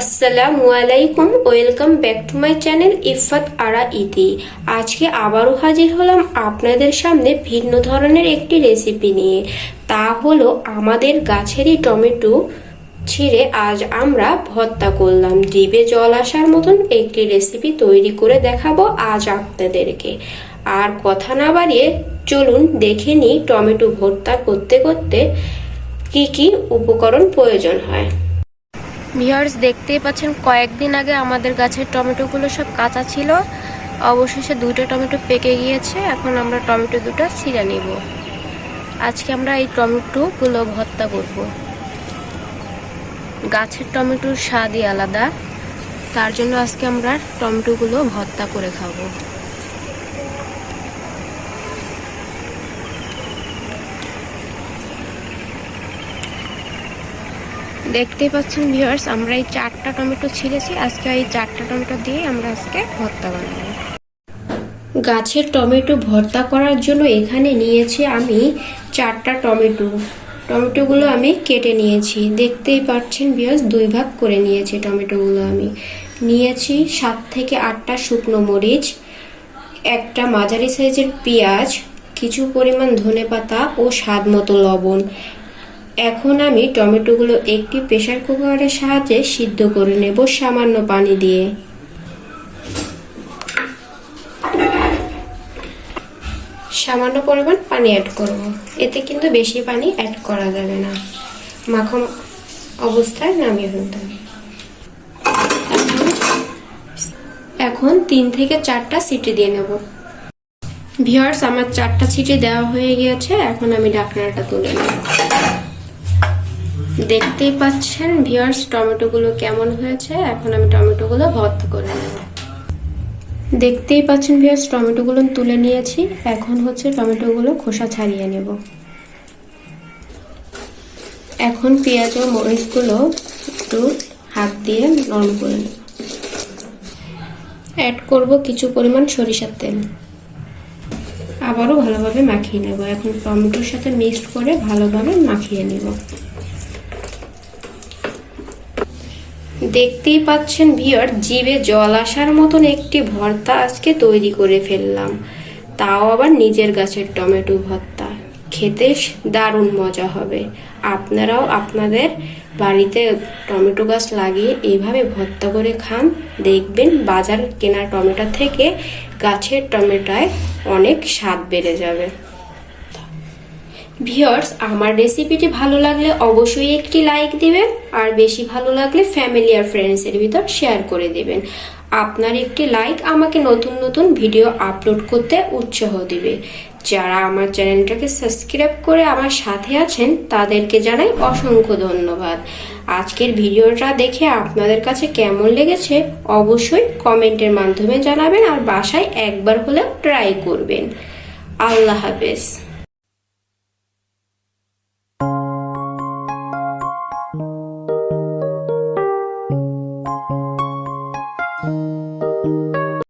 আসসালামু আলাইকুম, welcome back to my channel Ifat Ara Iti. আজকে আবারও হাজির হলাম আপনাদের সামনে ভিন্ন ধরনের একটি রেসিপি নিয়ে। তা হলো আমাদের গাছেরই টমেটো ছিঁড়ে আজ আমরা ভর্তা করলাম। ডিবে জল আসার মতন একটি রেসিপি তৈরি করে দেখাবো আজ আপনাদেরকে। আর কথা না বাড়িয়ে চলুন দেখে নিই টমেটো ভর্তা করতে করতে কি কি উপকরণ প্রয়োজন হয়। ভিউয়ার্স দেখতেই পাচ্ছেন, কয়েকদিন আগে আমাদের গাছের টমেটোগুলো সব কাঁচা ছিল। অবশেষে দুটো টমেটো পেকে গিয়েছে। এখন আমরা টমেটো দুটো ছিঁড়ে নিব। আজকে আমরা এই টমেটোগুলো ভর্তা করব। গাছের টমেটোর স্বাদই আলাদা। তার জন্য আজকে আমরা টমেটোগুলো ভর্তা করে খাব। দেখতেই পাচ্ছেন ভিউয়ার্স আমরা এই চারটা টমেটো ছিঁড়েছি। আজকে এই চারটা টমেটো দিয়ে আমরা আজকে ভর্তা বানাবো। গাছের টমেটো ভর্তা করার জন্য এখানে নিয়েছি আমি চারটা টমেটো। টমেটোগুলো আমি কেটে নিয়েছি। দেখতেই পাচ্ছেন ভিউয়ার্স দুই ভাগ করে নিয়েছি টমেটোগুলো আমি। নিয়েছি সাত থেকে আটটা শুকনো মরিচ, একটা মাঝারি সাইজের পেঁয়াজ, কিছু পরিমাণ ধনেপাতা ও স্বাদ মতো লবণ। এখন আমি টমেটোগুলো একটি প্রেসার কুকারের সাহায্যে সিদ্ধ করে নেব সামান্য পানি দিয়ে। সামান্য পরিমাণ পানি অ্যাড করব। এতে কিন্তু বেশি পানি অ্যাড করা যাবে না। মাখো অবস্থায় নামিয়ে ফেলতে হবে। এখন তিন থেকে চারটা সিটি দিয়ে নেব। ভিওয়ার্স আমার চারটা সিটি দেওয়া হয়ে গিয়েছে। এখন আমি ঢাকনাটা তুলে নেব। দেখতেই পাচ্ছেন ভিওয়ার্স টমেটোগুলো কেমন হয়েছে? এখন আমি টমেটোগুলো ভর্তা করে নেব। দেখতেই পাচ্ছেন ভিওয়ার্স টমেটোগুলো তুলে নিয়েছি। এখন হচ্ছে টমেটোগুলো খোসা ছাড়িয়ে নেব। এখন পেঁয়াজ ও মরিচগুলো একটু হাত দিয়ে নরম করে নেব। অ্যাড করব কিছু পরিমাণ সরিষার তেল। আবারও ভালোভাবে মাখিয়ে নেব। এখন টমেটোর সাথে মিক্সড করে ভালোভাবে মাখিয়ে নেব। দেখতেই পাচ্ছেন ভিওর জিভে জল আসার মতন একটি ভর্তা আজকে তৈরি করে ফেললাম। তাও আবার নিজের গাছের টমেটো ভর্তা। খেতে দারুণ মজা হবে। আপনারাও আপনাদের বাড়িতে টমেটো গাছ লাগিয়ে এইভাবে ভর্তা করে খান। দেখবেন বাজার কেনা টমেটো থেকে গাছের টমেটোয় অনেক স্বাদ বেড়ে যাবে। ভিওর্স আমার রেসিপিটি ভালো লাগলে অবশ্যই একটি লাইক দিবেন, আর বেশি ভালো লাগলে ফ্যামিলি আর ফ্রেন্ডসের ভিতর শেয়ার করে দেবেন। আপনার একটি লাইক আমাকে নতুন নতুন ভিডিও আপলোড করতে উৎসাহ দিবে। যারা আমার চ্যানেলটাকে সাবস্ক্রাইব করে আমার সাথে আছেন, তাদেরকে জানাই অসংখ্য ধন্যবাদ। আজকের ভিডিওটা দেখে আপনাদের কাছে কেমন লেগেছে, অবশ্যই কমেন্টের মাধ্যমে জানাবেন, আর বাসায় একবার হলেও ট্রাই করবেন। আল্লাহ হাফেজ।